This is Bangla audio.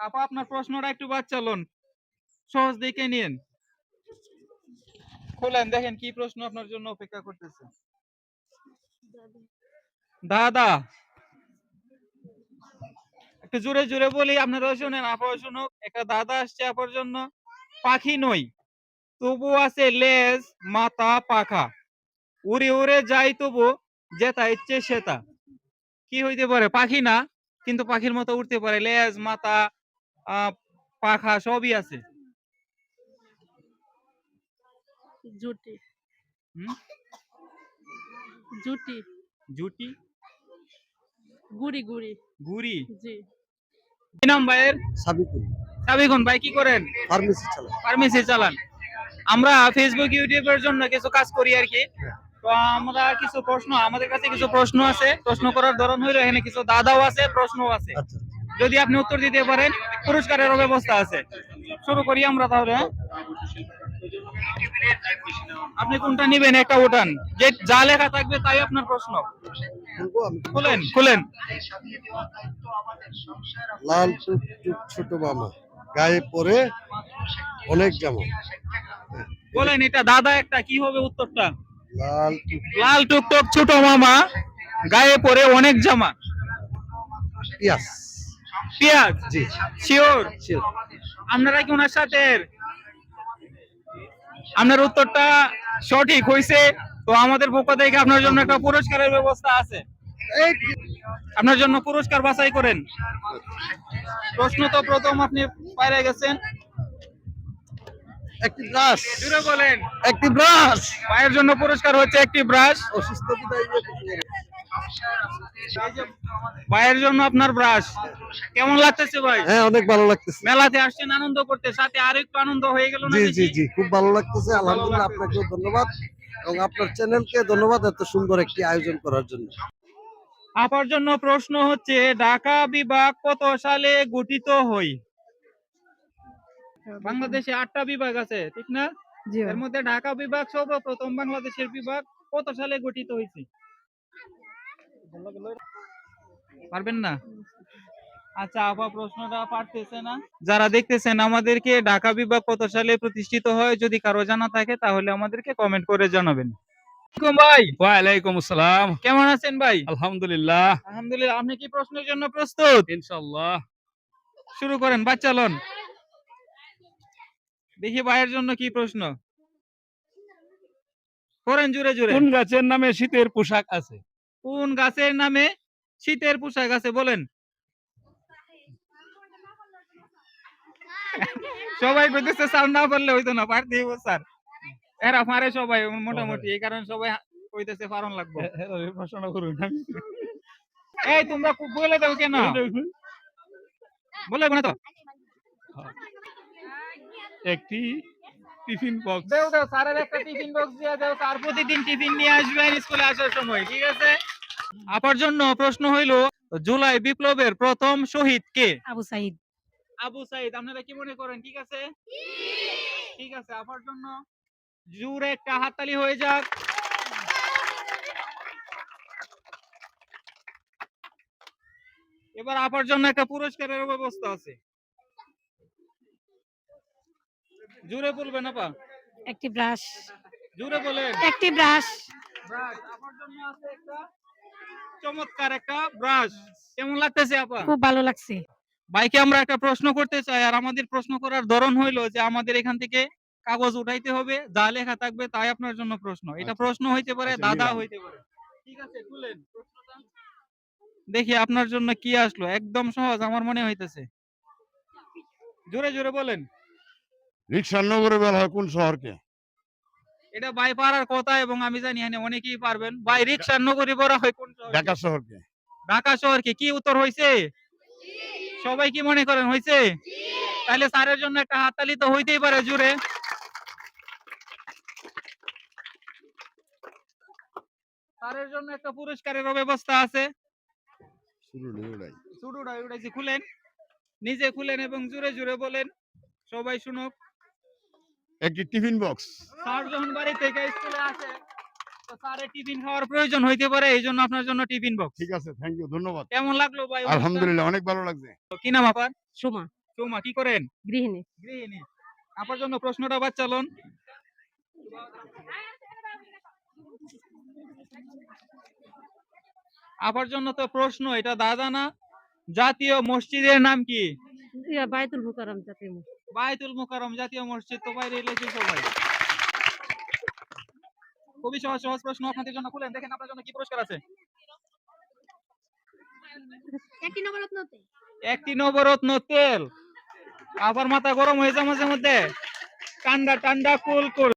আপা, আপনার প্রশ্নটা একটু বাচ্চা লোন সহজ দেখে নিন। খোলেন, দেখেন কি প্রশ্ন আপনার জন্য অপেক্ষা করতেছে। দাদা, একটু জোরে জোরে বলি, আপনারাও শুনেন, আপাও শুনুক। একটা দাদা আসছে আপার জন্য। পাখি নই তবু আছে লেজ, মাথা, পাখা। উড়ে উড়ে যাই তবু যেটা ইচ্ছে সেতা। কি হইতে পারে? পাখি না, কিন্তু পাখির মতো উঠতে পারে। লেজ, মাথা পাখা সবই আছে। জুটি। জুটি। জুটি? গুড়ি গুড়ি। গুড়ি? জি। কি নাম ভাইয়ের? সাবিকুল। সাবিকুন ভাই কি করেন? ফার্মেসি চালায় ফার্মেসি চালান। আমরা ফেসবুক ইউটিউবের জন্য কিছু কাজ করি আর কি। তো আমরা কিছু প্রশ্ন আমাদের কাছে কিছু প্রশ্ন আছে। প্রশ্ন করার ধরন হইল এখানে কিছু দাদাও আছে প্রশ্নও আছে। আচ্ছা। যদি আপনি উত্তর দিতে পারেন পুরস্কারেরও ব্যবস্থা আছে। শুরু করি আমরা তাহলে হ্যাঁ? আপনি কোনটা নিবেন? একটা উঠান। যে যা লেখা থাকবে তাই আপনার প্রশ্ন। খুলেন খুলেন। লাল ছোট মামা। গায়ে পরে অনেক জামা। বলেন এটা দাদা একটা কি হবে উত্তরটা? লাল লাল টুকটক ছোট মামা গায়ে পরে অনেক জামা। পিয়াস পেঁয়াজ? জি। শিওর? আপনারা কি ওনার সাথে আপনার উত্তরটা সঠিক হয়েছে তো আমাদের পক্ষ থেকে আপনার জন্য একটা পুরস্কারের ব্যবস্থা আছে। এই আপনার জন্য পুরস্কার বাছাই করেন। প্রশ্ন তো প্রথম আপনি বাইরে গেছেন। একটি ব্রাশ। বলেন। একটি ব্রাশ। পায়ের জন্য পুরস্কার হচ্ছে একটি ব্রাশ। অসুস্থ পায়ের জন্য আপনার ব্রাশ কেমন লাগতেছে ভাই? হ্যাঁ অনেক ভালো লাগতেছে। মেলাতে আসছেন আনন্দ করতে সাথে আরেকটু আনন্দ হয়ে গেল না জি জি জি খুব ভালো লাগতেছে। আলহামদুলিল্লাহ আপনাকেও ধন্যবাদ। এবং আপনার চ্যানেলকে ধন্যবাদ এত সুন্দর একটি আয়োজন করার জন্য। আপার জন্য প্রশ্ন হচ্ছে ঢাকা বিভাগ কত সালে গঠিত হয় বাংলাদেশে আটটা বিভাগ আছে ঠিক না? জি এর মধ্যে ঢাকা বিভাগ সর্বপ্রথম বাংলাদেশের বিভাগ কত সালে গঠিত হয়েছে পারবেন না? আচ্ছা আপা প্রশ্নটা পারতেছে না। যারা দেখতেছেন আমাদেরকে ঢাকা বিভাগ কত সালে প্রতিষ্ঠিত হয় যদি কারও জানা থাকে তাহলে আমাদেরকে কমেন্ট করে জানাবেন। ভাই। ওয়ালাইকুম আসসালাম। কেমন আছেন ভাই? আলহামদুলিল্লাহ। আলহামদুলিল্লাহ আপনি কি প্রশ্নের জন্য প্রস্তুত? ইনশাআল্লাহ। শুরু করেন বাচ্চা লন। দেখি ভাইয়ের জন্য কি প্রশ্ন। করেন জুড়ে জুড়ে কোন গাছের নামে শীতের পোশাক আছে? কোন গাছের নামে শীতের পোশাক আছে বলেন? সবাই কইতেছে স্যার না বললে হইতো না পারতে হইব স্যার। এরা পারে সবাই মোটামুটি এই কারণে সবাই কইতেছে পারন লাগবে। প্রশ্ন করুন। এই তোমরা খুব বলে দাও কেন? বলে না তো। একটি টিফিন বক্স দেও দেও স্যারের একটা টিফিন বক্স দিয়ে দাও স্যার প্রতিদিন টিফিন নিয়ে আসবেন স্কুলে আসার সময় ঠিক আছে? আপার জন্য প্রশ্ন হইল জুলাই বিপ্লবের প্রথম শহীদ কে? আবু সাইদ। আবু সাইদ আপনারা কি মনে করেন ঠিক আছে? ঠিক আছে আপার জন্য জোরে একটা হাততালি হয়ে যাক। এবার আপার জন্য একটা পুরস্কারের ব্যবস্থা আছে। জোরে বলবেন আপা। একটি ব্রাশ। জোরে বলেন। একটি ব্রাশ। ব্রাশ আপার জন্য আছে একটা চমৎকার একটা ব্রাশ। কেমন লাগতেছে আপা? খুব ভালো লাগছে। ভাইকে আমরা একটা প্রশ্ন করতে চাই আর আমাদের প্রশ্ন করার ধরন হইল যে আমাদের এখান থেকে কাগজ উঠাইতে হবে যা লেখা থাকবে তাই আপনার জন্য প্রশ্ন। এটা আচ্ছা। প্রশ্ন হইতে পারে আচ্ছা, দাদা হইতে পারে। ঠিক আছে খুলেন প্রশ্নটা। দেখি আপনার জন্য কি আসলো। একদম সহজ আমার মনে হইতেছে। জোরে জোরে বলেন। রিক্সার নগরে বলা হয় কোন শহরকে? এটা ভাই পারার কথা এবং আমি জানি এখানে অনেকেই পারবেন। ভাই রিক্সার নগরী বড় হয় কোন শহরকে? ঢাকা শহরকে। ঢাকা শহরকে। কি উত্তর হয়েছে সবাই কি মনে করেন হয়েছে তাহলে স্যারের জন্য একটা হাততালি তো হইতেই পারে জুড়ে। স্যারের জন্য একটা পুরস্কারের ব্যবস্থা আছে। খুলেন নিজে খুলেন এবং জুড়ে জুড়ে বলেন। সবাই শুনুক। একটি টিফিন বক্স। স্যার যখন বাড়ি থেকে স্কুলে আসে তো স্যারের টিফিন খাওয়ার প্রয়োজন হইতে পারে এই জন্য আপনার জন্য টিফিন বক্স। ঠিক আছে থ্যাংক ইউ ধন্যবাদ। কেমন লাগল ভাই আলহামদুলিল্লাহ অনেক ভালো লাগছে। কি নাম আপনার? সুমা। টুমা কি করেন? গৃহিণী। গৃহিণী। আপনার জন্য প্রশ্নটা আবার চালন। আপনার জন্য তো প্রশ্ন এটা দাদা না? জাতীয় মসজিদের নাম কি? বাইতুল মুকাররম জাতীয় মসজিদ। বাইতুল মুকাররম জাতীয় মসজিদ তো বাইরে এলেছে সবাই? খুবই সহজ সহজ প্রশ্ন আপনাদের জন্য খুলেন। দেখেন আপনার জন্য কি পুরস্কার আছে? একটি নবরত্ন তেল। একটি নবরত্ন তেল। আবার মাথা গরম হয়ে যায় মাঝে মধ্যে। ঠান্ডা ঠান্ডা কুল কুল